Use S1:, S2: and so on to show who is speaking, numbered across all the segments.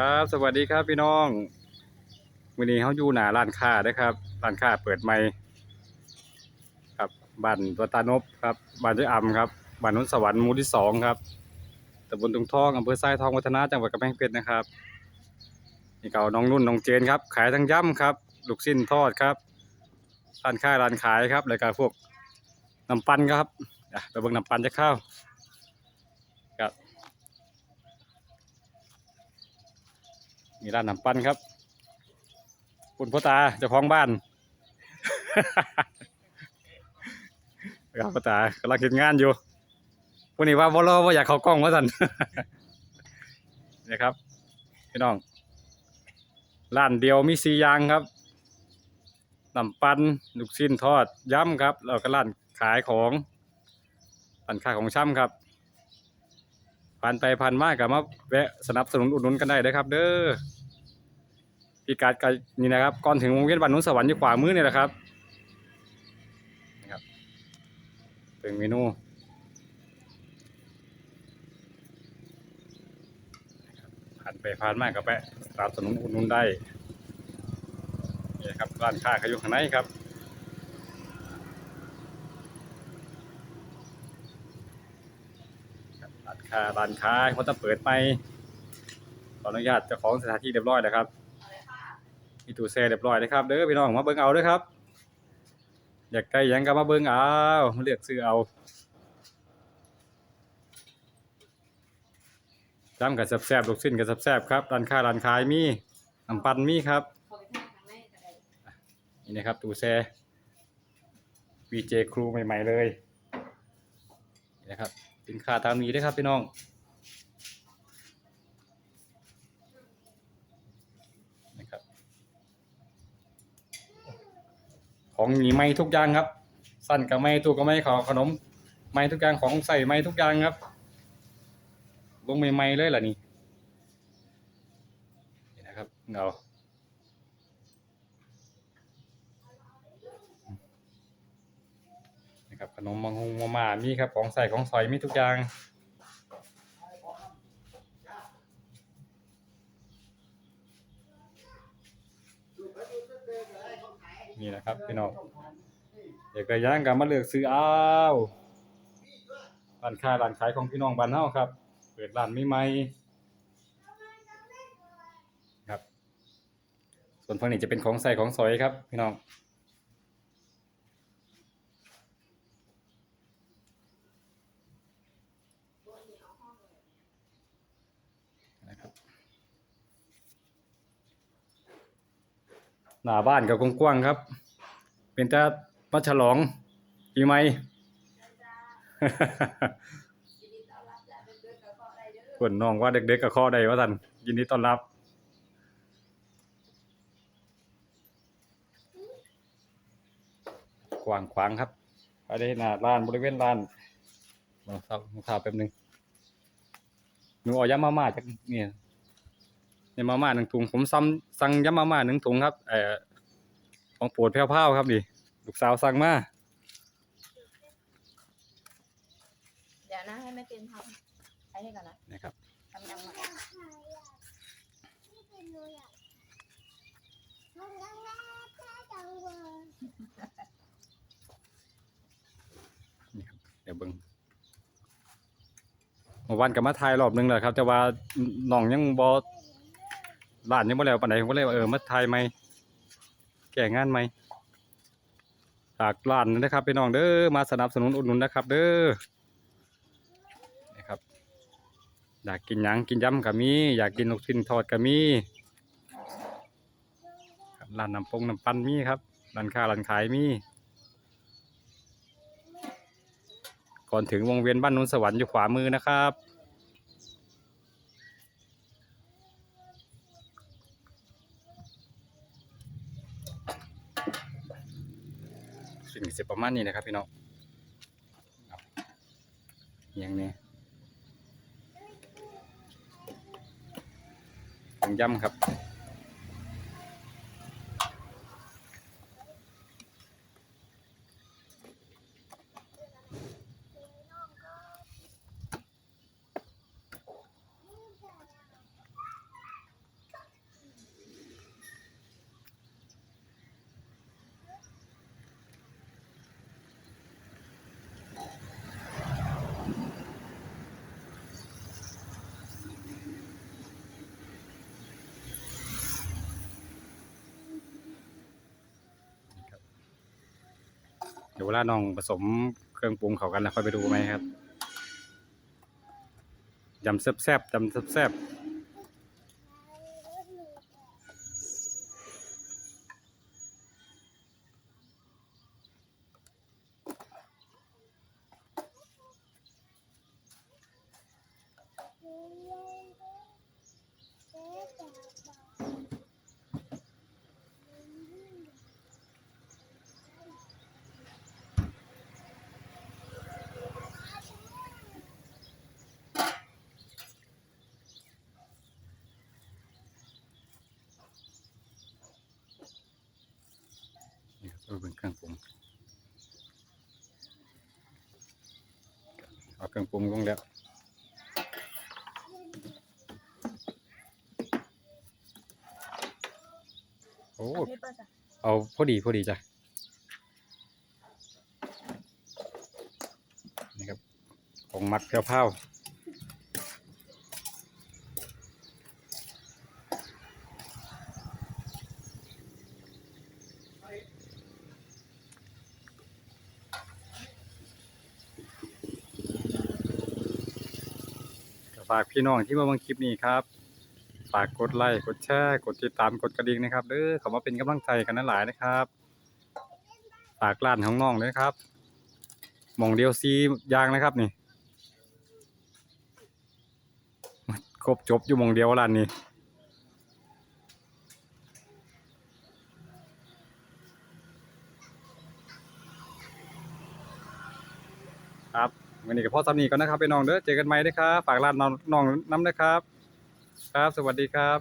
S1: ครับ สวัสดีครับพี่น้องวันนี้เขาอยู่หนาร้านค้าเด้ครับร้านค้าเปิดใหม่ครับบ้านตัวตานบครับบ้านเจ้าอ่ำครับบ้านนุนสวรรค์หมู่ที่สองครับตำบลตุงทองอำเภอทรายทองวัฒนาจังหวัดกำแพงเพชรนะครับนี่เก่าน้องนุ่นน้องเจนครับ ขายทั้งย่ำครับลูกชิ้นทอดครับร้านค้าร้านขายครับแล้วก็พวกน้ำปั่นครับไปเบิ่งน้ำปั่นจะเข้าครับ มีร้านน้ำปั้นครับคุณพ่อตาเจ้าของบ้านครับพ่อตากำลังเห็นงานอยู่วันนี้ว่าบ่รอว่าอยากเข้ากล้องว่าสันนี่ครับพี่น้องร้านเดียวมีสี่อย่างครับน้ำปั้นลูกชิ้นทอดย้ำครับแล้วก็ร้านขายของร้านขายของช่ำครับ ผ่านไปผ่านมากับมาแวะสนับสนุนอุดหนุนกันได้เลยครับ เด้อพี่การก็นี่นะครับ ก่อนถึงวงเวียนบ้านนุนสวรรค์อยู่ขวามือนี่แหละครับนะครับเป็นเมนูผ่านไปผ่านมากับแวะสนับสนุนอุดหนุนได้นี่ครับร้านค้าเขาอยู่ข้างในครับ ร้านค้าร้านค้าเขาจะเปิดไปขออนุญาตเจ้าของสถานที่เรียบร้อยแล้วครับมีตู้แช่เรียบร้อยเลยครับเด้อพี่น้องมาเบิ่งเอาเด้วยครับ อยากได้ยังก็มาเบิ่งเอามาเลือกซื้อเอาจ้ำกับแซบๆลูกชิ้นกับแซบๆครับร้านค้าร้านขายมีน้ำปั่นมีครับ
S2: นี่
S1: นะครับตู้แช่ VJ ครูใหม่ ๆ เลยนี่นะครับ สินค้าตามนี้เด้อครับพี่น้องนะครับของมีไม้ทุกอย่างครับ สั้นกับไม้ตู้กับไม้ขอขนม ไม้ทุกอย่างของใส่ไม้ทุกอย่างครับ ลงใหม่ๆเลยล่ะนี่นะครับเงาะครับข นมมังฮงมาม่ามีครับของใส่ของสอยมีทุกอย่างนี่นะครับพี่น้องเดี๋ยวก็ย่างกันมาเลือกซื้อเอาร้านค้าร้านขายของพี่น้องบ้านเฮาครับ เปิดร้านใหม่ๆครับ ส่วนฝั่งนี้จะเป็นของใส่ของสอยครับ พี่น้อง นะครับ หน้าบ้านกับกว้างๆครับ เป็นแต่มาฉลองปีใหม่
S2: ยินดีต้อนรับจากเด็กๆกับพ่ออะไรเด้อ
S1: เพื่อนน้องว่าเด็กๆกับข้อใดว่าท่านยินดีต้อนรับกว้างขวางครับไปได้หน้าร้านบริเวณร้านลองทับลองทับแป๊บหนึงหนูเอายำมาม่าจากเนี่ย เนี่ยมาม่าหนึ่งถุง ผมซ้ำสั่งยำมาม่าหนึ่งถุงครับเอ่อของโปรดแพ้วๆครับดิลูกสาวสั่งมา
S2: เดี๋ยวนะให้แม่เต็นทำใช้ให้ก่อนนะ
S1: นะครับ
S2: ทำยังไง
S1: เดี๋ยวเบิ่งเมื่อวานก็มาถ่ายรอบหนึงแล้วครับ แต่ว่าน้องยังบ่ ร้านยังบ่แล้วปานใดผมก็เลยว่าเออมาถ่ายใหมแก้งานใหม่ฝากร้านนะครับพี่น้องเด้อมาสนับสนุนอุดหนุนนะครับ เด้อนะครับ อยากกินหยังกินยำก็มี อยากกินลูกชิ้นทอดก็มีครับร้านน้ำปงน้ำปั้นมีครับร้านค้าร้านขายมี ก่อนถึงวงเวียนบ้านนุนสวรรค์อยู่ขวามือนะครับ สิ่งสิประมาณนี้นะครับ พี่น้องอหย่างนี้ต้มยำครับ ยวเวลาน้องผสมเครื่องปรุงเขากันแล้วค่อยไปดูไหมครับยำแซ่บๆยำแซ่บๆ นี่ครับก็เป็นเครื่องปรุงเอาเครื่องปรุงลงแล้วโอ้
S2: นี่ป่ะจ๊ะ
S1: เอาพอดีพอดีจ้ะนี่ครับของมัดเพียวเผาากพี่น้องที่มาบังคลิปนี้ครับ ฝากกดไลค์กดแชร์กดติดตามกดกระดิ่งนะครับเด้อเขามาเป็นกำลังใจกันนั่นหลายนะครับ ฝากร้านของน้องเลยนะครับหมองเดียวซียางนะครับนี่ครบจบอยู่หมองเดียวร้านนี้ ครับ วันนี้กับพ่อสามีก่อนนะครับไปน้องเด้อเจอกันใหม่เด้อครับฝากร้านน้องน้องน้ำนะครับ ครับ สวัสดีครับ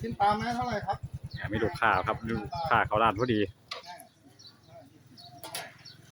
S3: ชิ้นปลาไม้เท่าไหร่ครับ
S1: ไม่ดูข่าวครับดูข่าวเขาร้านพอดี
S3: ป